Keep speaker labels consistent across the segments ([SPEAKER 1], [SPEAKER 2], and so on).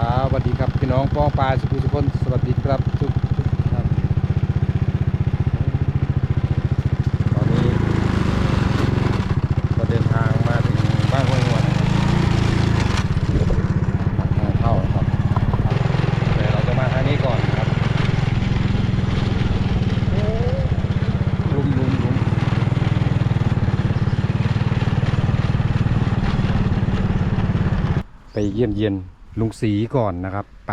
[SPEAKER 1] ครับสวัสดีครับพี่น้องป้องปลาสุขุสุคนสวัสดีครับทุกทุกท่านตอนนี้ก็เดินทางมาถึงบ้านห้วยงวนนะครับปากทางเข้านะครับแต่เราจะมาทางนี้ก่อนครับโอ้ลุมลุมลุมไปเยี่ยมเยียน ลุงสีก่อนนะครับไป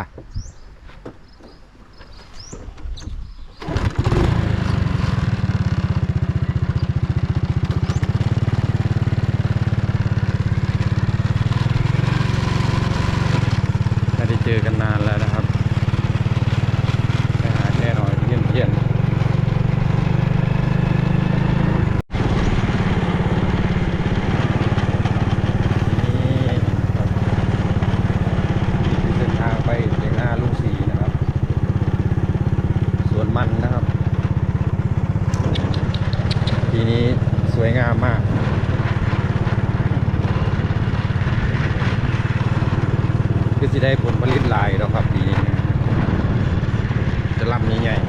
[SPEAKER 1] ไม่ได้เจอกันนานแล้วนะครับไปหาแค่หน่อยเยี่ยมเยียน นี่ครับนี่คือเส้นทางไปเสียงนาลุงสีนะครับ สวนมันนะครับ ทีนี้สวยงามมาก คือสิได้ผลผลิตหลายแล้วครับปีนี้จะลำใหญ่ๆ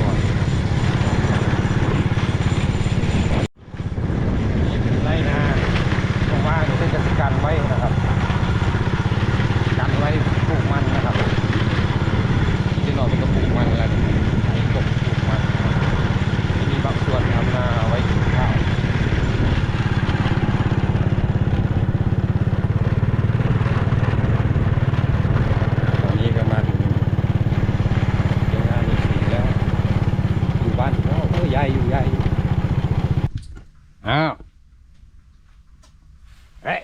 [SPEAKER 1] ก่อน นี่เป็นไรนาว่างๆเพื่อจะกันไว้นะครับ กันไว้ปลูกมันนะครับ ที่นอนเป็นกระปลูกมันกันมีกบปลูกมันนะครับมีบางส่วนทำนาเอาไว้กินข้าวตอนนี้ก็มาถึงเรื่องงานมีสีแล้ว อยู่บ้านแล้วโอ้ยใหญ่อยู่ใหญ่อยู่ อ้าวเฮ้ย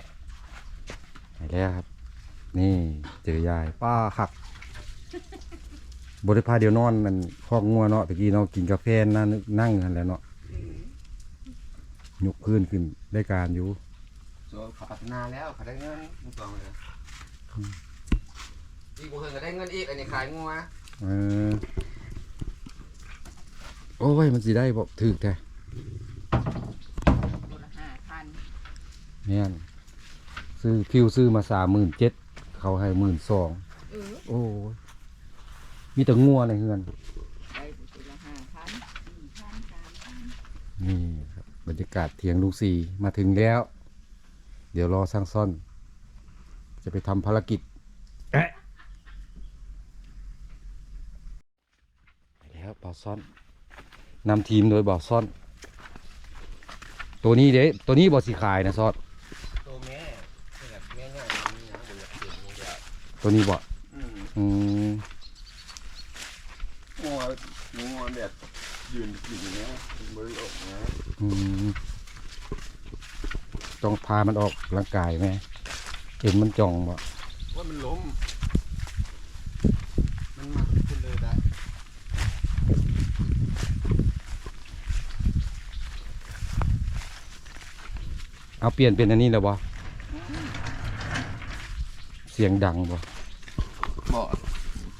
[SPEAKER 1] ไปแล้วครับ นี่เจอยาย ป้าขักบริพาเดียวนอนนั่นคอกงัวเนาะตะกี้เนาะกินกาแฟนั่งนั่งกันแหล้วเนาะยกพื้นขึ้นได้การอยู่
[SPEAKER 2] ส่วนเขาพัฒนาแล้วเขาได้เงินมึงฟังเลยอีกบุคคลก็ได้เงินอีกอันนี้ขายงัว
[SPEAKER 1] เออโอ้ยมันสิได้บอกถึกแท้
[SPEAKER 3] ตัวละห้าพัน
[SPEAKER 1] เนี่ยซื้อพิวซื้อมาสามหมื่นเจ็ดเขาให้หมื่นสอง
[SPEAKER 3] เออ
[SPEAKER 1] โอ้มีแต่งัวในเฮือน
[SPEAKER 3] ได้ตัวละห้าพันสี่พันสามพัน
[SPEAKER 1] นี่ครับบรรยากาศเทียงลุงสีมาถึงแล้ว เดี๋ยวรอสร้างซ่อน จะไปทำภารกิจไปแล้วบ่าวซ่อนนำทีมโดยบ่าวซ่อน ตัวนี้เด้ตัวนี้บ่สีขายนะซอด
[SPEAKER 2] ตัวแม่แบบแม่ง่ายมีนะบุญเสียงมึงอยาก
[SPEAKER 1] ตัวนี้บ่
[SPEAKER 2] อืม
[SPEAKER 1] อืม
[SPEAKER 2] งัวงัวแบบยืนกินเนี้ยบริโภคนะ
[SPEAKER 1] อืมต้องพามันออกร่างกายไหมเห็นมันจ่องบ่
[SPEAKER 2] ว่ามันล้ม มันมาขึ้นเลยได้
[SPEAKER 1] เอาเปลี่ยนเป็นอันนี้แล้วบ่เสียงดังบ่
[SPEAKER 2] บ่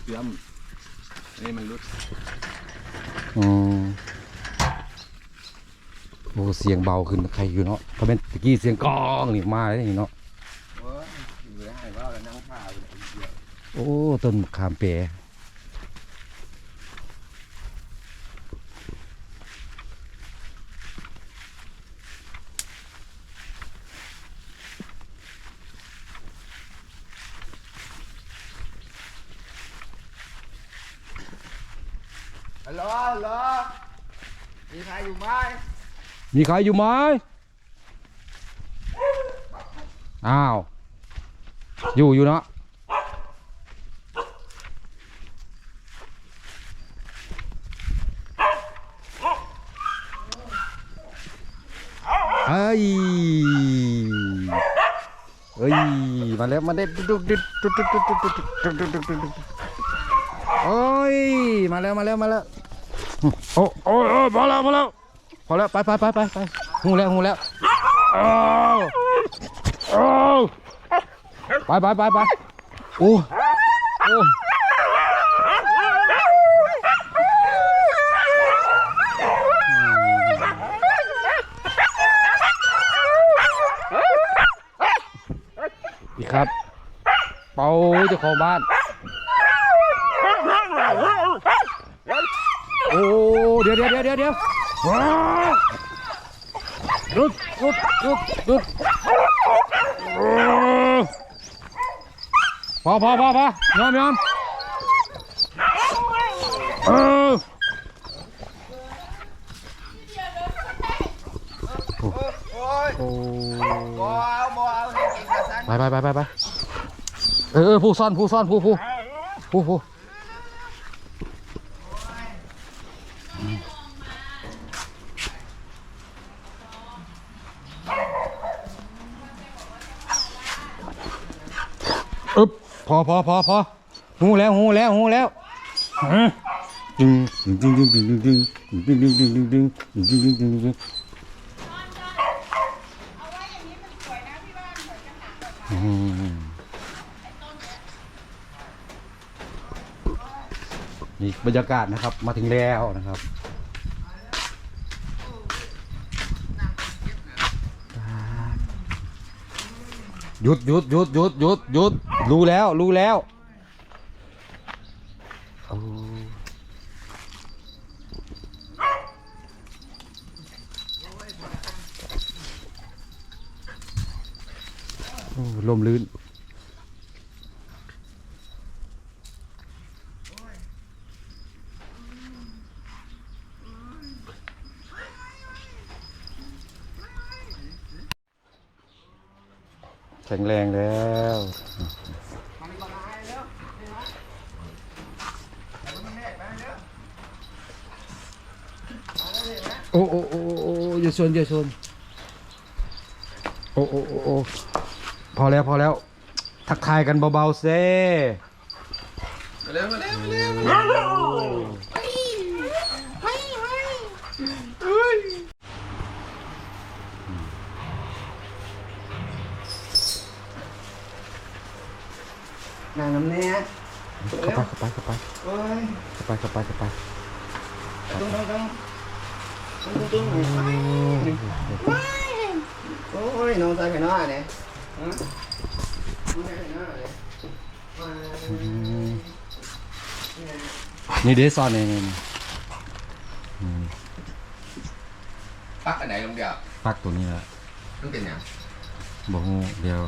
[SPEAKER 2] เสื่อมนี่มันรุด
[SPEAKER 1] อืมโอ้เสียงเบาขึ้นใครอยู่เนาะถ้าเป็นตะกี้เสียงกองนี่มาเลยนี่เนาะ
[SPEAKER 2] โอ้ยเหลือให้ว่าแล้วนั่งผ้าไปเลยเดียว
[SPEAKER 1] โอ้ต้นมะขามเปรย์
[SPEAKER 2] ฮัลโหลฮัลโหลมีใครอยู่ไหม
[SPEAKER 1] มีใครอยู่ไหมอ้าว อยู่อยู่เนาะเอ้ยเอ้ย มาแล้วมาเด็ดดุดดุดดุดดุดดุดดุดดุดดุดดุดดุดดุดโอ้ย มาแล้วมาแล้วมาแล้ว โอ้โอ้โอ้พอแล้วพอแล้วพอแล้วไปไปไปไปไปหูแล้วหูแล้วโอ้โอ้ไปไปไปไปโอ้โอ้อีกครับ เป่าเจ้าของบ้าน โอ้ เดี๋ ยวเดี๋ยวเดี๋ยวเดี๋ยวเดี๋ยวว้าวหยุดหยุดหยุดหยุดโอ้พอพอพอพอยอมยอมเออ
[SPEAKER 2] โอ้
[SPEAKER 1] ไปไปไปไปไปเออผู้ซ่อนผู้ซ่อนผู้ผู้ผู้ผู้ พอพอพอพอหูแล้วหูแล้วหูแล้วอืมดึงดึงดึงดึงดึงดึงดึงดึงดึงดึงดึงดึงดึงดึงดึงดึงอืมนี่บรรยากาศนะครับมาถึงแล้วนะครับ หยุดหยุดหยุดหยุดหยุดหยุดรู้แล้วรู้แล้วลมลื่น ข็งแรงแล้วโอ้โอ้โอ้โอ้อย่าชนอย่าชนโอ้โอ้โอ้โอ้พอแล้วพอแล้ว ทักทายกันเบาๆเซ่
[SPEAKER 2] มาเร็วมาเร็วมาเร็วมาเร็ว นางน้ำเนี้ย
[SPEAKER 1] เข้าไปเข้าไปเข้าไป
[SPEAKER 2] โอ้ย
[SPEAKER 1] เข้าไปเข้าไปเข้าไป
[SPEAKER 2] ตรงตรงตรงตรงตรงโอ้ยน้องใส่ไปน้อยเนี่ยฮะน้องใส่ไปน้อยเลยมา
[SPEAKER 1] นี่เดซอนเองนี่
[SPEAKER 2] ปักอันไหนลงเดียว
[SPEAKER 1] ปักตัวนี้ละ
[SPEAKER 2] มันเป็นยัง
[SPEAKER 1] บอกงูเดียว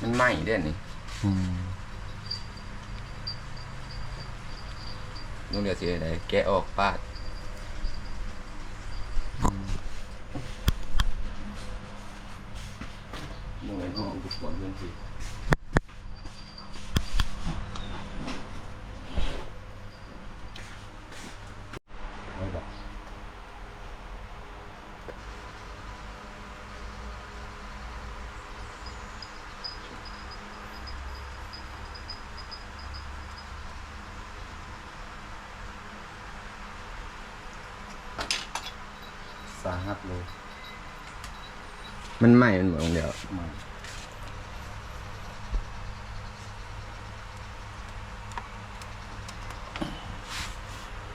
[SPEAKER 2] มันไหม้เด่นนี่
[SPEAKER 1] อืม
[SPEAKER 2] ลงเดียวสิไหนแกะออกปาดลงในห้องอุปกรณ์เพื่อนสิ
[SPEAKER 1] สาหัสเลย
[SPEAKER 2] มันไหม้มันหมดลงเดียว
[SPEAKER 1] มา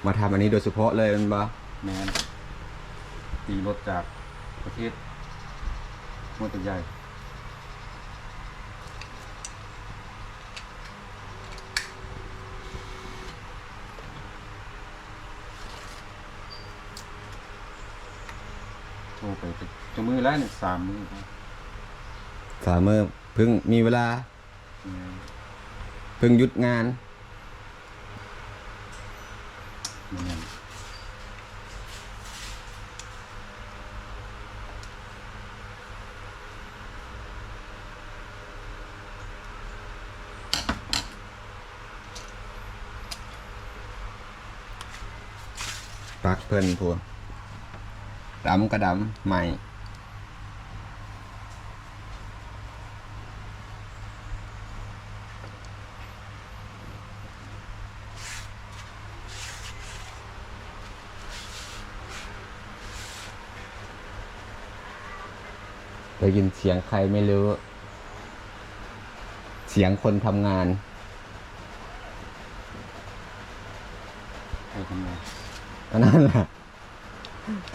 [SPEAKER 2] มาทำอันนี้โดยเฉพาะเลยมันบ่
[SPEAKER 1] แมนตีรถจากประเทศมอเตอร์ใหญ่ ไปจะมือแล้วเนี่ยสามมือครับ
[SPEAKER 2] สามเมื่อเพิ่งมีเวลา
[SPEAKER 1] แม่น
[SPEAKER 2] เพิ่งหยุดงาน
[SPEAKER 1] แม่น
[SPEAKER 2] ปักเพิ่นพวก ดำกระดำใหม่ ได้ยินเสียงใครไม่รู้ เสียงคนทำงาน
[SPEAKER 1] ไปทำงาน
[SPEAKER 2] อันนั้นแหละ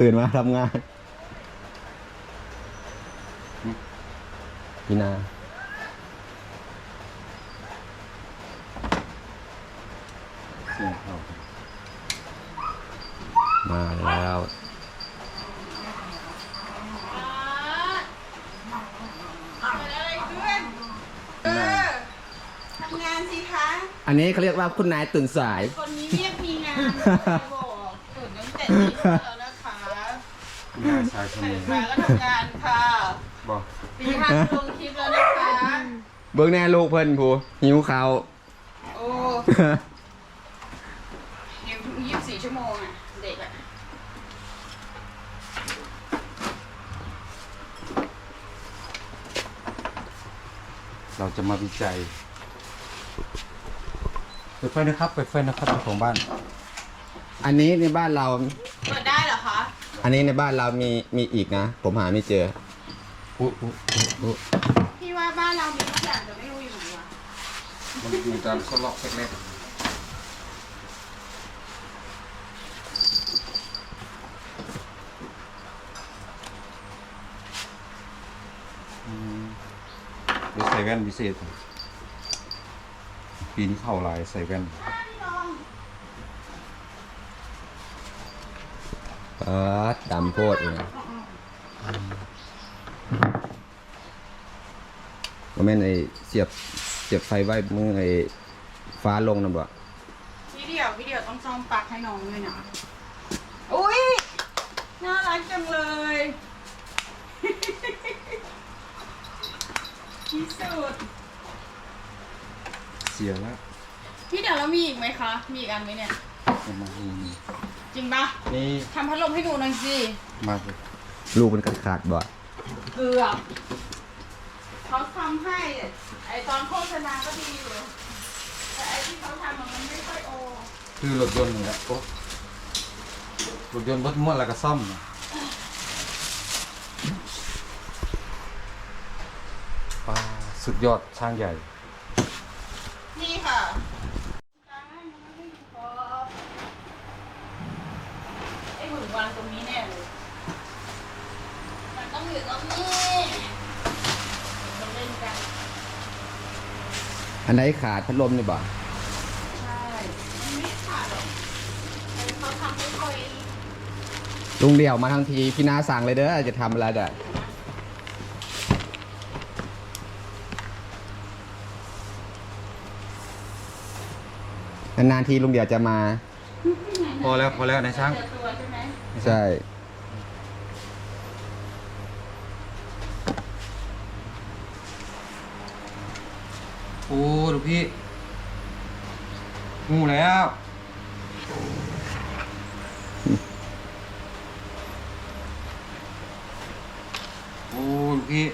[SPEAKER 2] ตื่นมาทำงาน พี่นา เสียงเข้ามาแล้ว
[SPEAKER 3] เออทำงานสิคะ
[SPEAKER 2] อันนี้เขาเรียกว่าคุณนายตื่นสาย
[SPEAKER 3] คนนี้เรียกมีงานบอกตื่นตั้งแต่ตีห้าแล้วนะคะ
[SPEAKER 1] งานชายคน
[SPEAKER 3] ตื่
[SPEAKER 1] นี้า
[SPEAKER 3] ก็ทำงานค่ะ
[SPEAKER 1] บอก
[SPEAKER 3] ตีห้าลงคลิปแล้วนะคะ
[SPEAKER 2] เบิ่งแน่ลูกเพิ่นผู้หิวข้าว
[SPEAKER 3] โอ้เดี๋ยวยี่สิบสี่ชั่วโมงอะเด็กอะ
[SPEAKER 1] เราจะมาวิจัยเปิดไฟนะครับเปิดไฟนะครับเจ้าของบ้าน
[SPEAKER 2] อันนี้ในบ้านเรา
[SPEAKER 3] อั
[SPEAKER 2] นนี้ในบ้านเรามีมีอีกนะ ผมหาไม่เจอ
[SPEAKER 1] อุ๊อุ๊อุ๊อุ๊
[SPEAKER 3] พี่ว่าบ้านเรามีทุกอย่างแต่ไม่รู้อยู่ไหนวะ
[SPEAKER 1] มันอยู่ตามซอกล็อกเล็กๆอืมเดี๋ยวใส่แว่นพิเศษปีนี้เข้าลายใส่แว่น
[SPEAKER 2] ออดำโพดเลยก็แม่นไอเสียบเสียบไฟไว้มือไอฟ้าลงนะบ่
[SPEAKER 3] พี่เดียวพี่เดียวต้องซ่อมปลั๊กให้น้องด้วยนะอุ้ยน่ารักจังเลยที่สุด
[SPEAKER 1] เสียแล้ว
[SPEAKER 3] พี่เดี๋ยวเรามีอีกไหมคะ มีอีกอันไหมเนี่ย
[SPEAKER 1] เอามานี่นี่
[SPEAKER 3] จริงปะ
[SPEAKER 1] นี่
[SPEAKER 3] ทำพัดลมให้ดูหน่อยสิ
[SPEAKER 1] มาเลย
[SPEAKER 2] ลูกมันขาดขาดบ่
[SPEAKER 3] เกือบเขาทำให้ไอตอนโฆษณาก็ดีอยู่ แต่ไอที่เขาทำอะมันไม่ค่อยโอ
[SPEAKER 1] คือรถยนต์นี่แหละโอ้รถยนต์บดม้วนแล้วก็ซ่อมนะป้าสุดยอดช่างใหญ่
[SPEAKER 3] นี่ค่ะไอ้หุ่นวางตรงนี้แน่เลย มันต้องอยู่ตรงนี้เราเล่นกัน
[SPEAKER 2] อันไหนขาดพัดลมนี่บ่
[SPEAKER 3] ใช่มันไม่ขาดหรอกแต่เขาทำไม่ค่อย
[SPEAKER 2] ลุงเดี่ยวมาทั้งทีพี่นาสั่งเลยเด้อจะทำอะไรได้นานๆทีลุงเดี่ยวจะมา
[SPEAKER 1] พอแล้วพอแล้วนายช่าง
[SPEAKER 3] เจอตัวใช่ไหม
[SPEAKER 2] ใช่
[SPEAKER 1] โอ้ลูกพี่งูแล้วโอ้ลูกพี่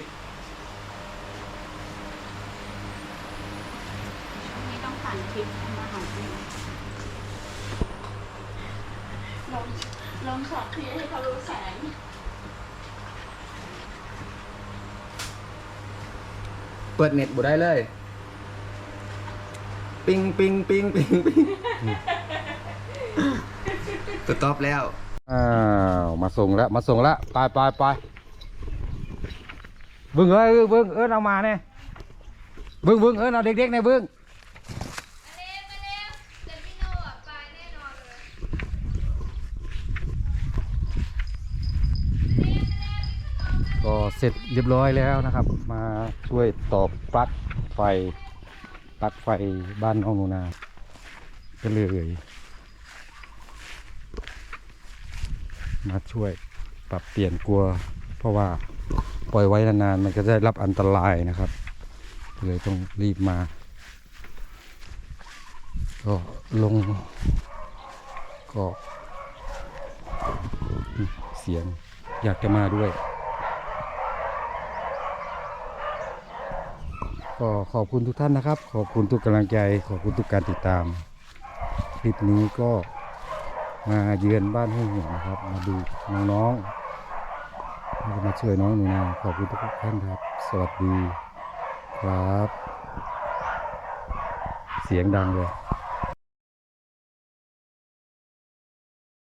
[SPEAKER 3] นี่ต้องผ่านคลิปมาหาพี่ลงลงช็อตพี่ให้เขารู้แสง
[SPEAKER 2] เปิดเน็ตบ่ได้เลย ปิงปิงปิงปิงปิงตัวท็อปแล้ว
[SPEAKER 1] อ้าว มาส่งแล้ว มาส่งแล้ว ไปไปไปเบิ้งเอ้ยเบิ้งเอิ้นเอามาเนี่ยเบิ้งเบิ้งเอิ้นเอาเด็กๆในเบิ้ง
[SPEAKER 4] มาเร็วมาเร็วเดมิโนอะไปแน่นอนเลย
[SPEAKER 1] ก็เสร็จเรียบร้อยแล้วนะครับ มาช่วยตอบปลั๊กไฟ ปลั๊กไฟบ้านน้องหนูนาก็เลย มาช่วยปรับเปลี่ยนกลัว เพราะว่าปล่อยไว้นานๆมันก็จะได้รับอันตรายนะครับเลยต้องรีบมา ก็ลง ก็เสียงอยากจะมาด้วย ก็ขอบคุณทุกท่านนะครับ ขอบคุณทุกกำลังใจ ขอบคุณทุกการติดตาม คลิปนี้ก็มาเยือนบ้านห้วยหงนะครับ มาดูน้องๆมาช่วยน้องหนูนาขอบคุณทุกท่านครับ สวัสดีครับ เสียงดังเลย